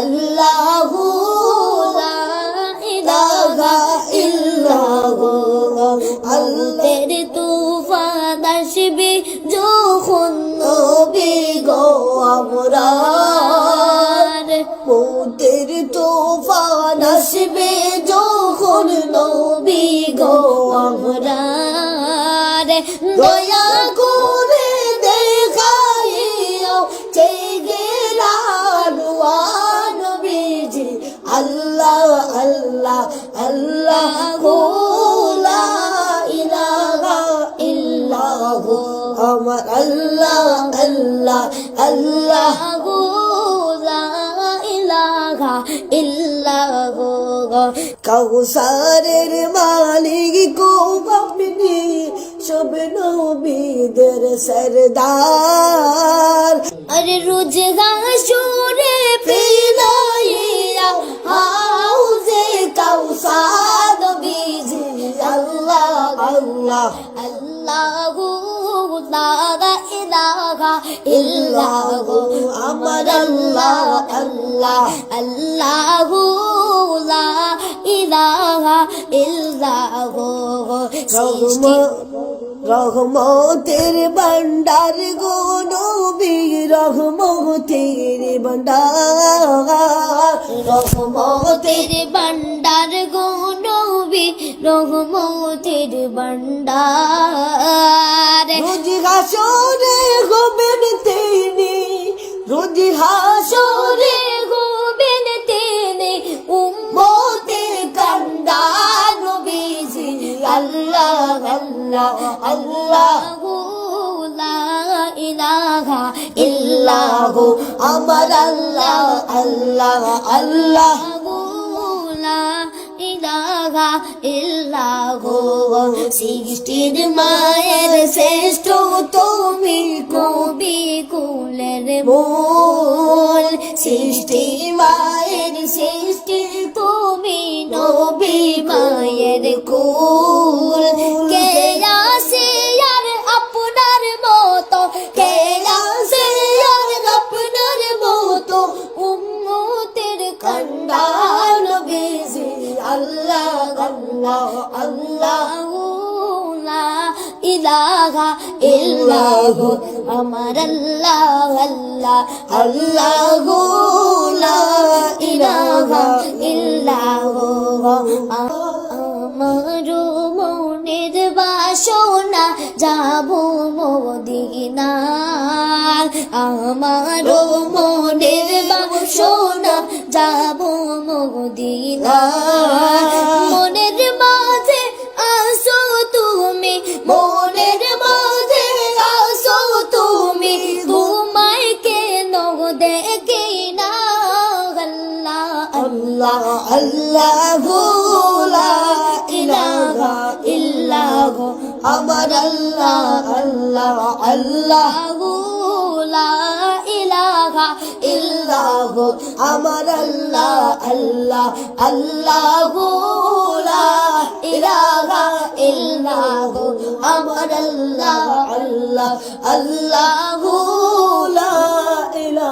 আল্লাহু লা ইলাহা ইল্লাহু। আল্লাহর তুফান আসবে যখন নবী গো আমরার দয়া আমার আল্লাহ আল্লাহ আল্লাহ গো ইলাহা ইল্লাহ কাউসারের মালিক গো আপনি নবীদের সরদার। আরে রোজ আল্লাহ। আল্লাহ লা ইলাহা ইল্লাহু আমার আল্লাহ আল্লাহ। আল্লাহ লা ইলাহা ইল্লাহু। রহম রহমতের ভান্ডার গো নবী রহমতের ভান্ডার রহমতের ভান্ডার গো রহমতের ভান্ডার রোজ হাসরে হবেন তিনি রোজ হাসরে হবেন তিনি উম্মতের কান্ডার নবীজি। আল্লাহ আল্লাহ আল্লাহ ইলাহা ইল্লাহু। আমার আল্লাহ আল্লাহ আল্লাহ। ইলাহা ইল্লাহু সৃষ্টির মায়ের শ্রেষ্ঠ তুমি কবি কুলের বল সৃষ্টির মায়ের সৃষ্টি তুমি ইলাহা ইল্লাহু আমার আল্লাহ আল্লাহ আল্লাহ লা ইলাহা ইল্লাহু আমার মনের বাসনা যাব মদিনা আমার মনের বাসনা যাব মদিনা মনের দেখি না আল্লাহ আল্লাহ আল্লাহ ইলাহা ইল্লাহ আমার আল্লাহ আল্লাহ আল্লাহ ইলাহা ইল্লাহ আমার আল্লাহ আল্লাহ আল্লাহ ইলাহা ইল্লাহ আমার আল্লাহ আল্লাহ আল্লাহ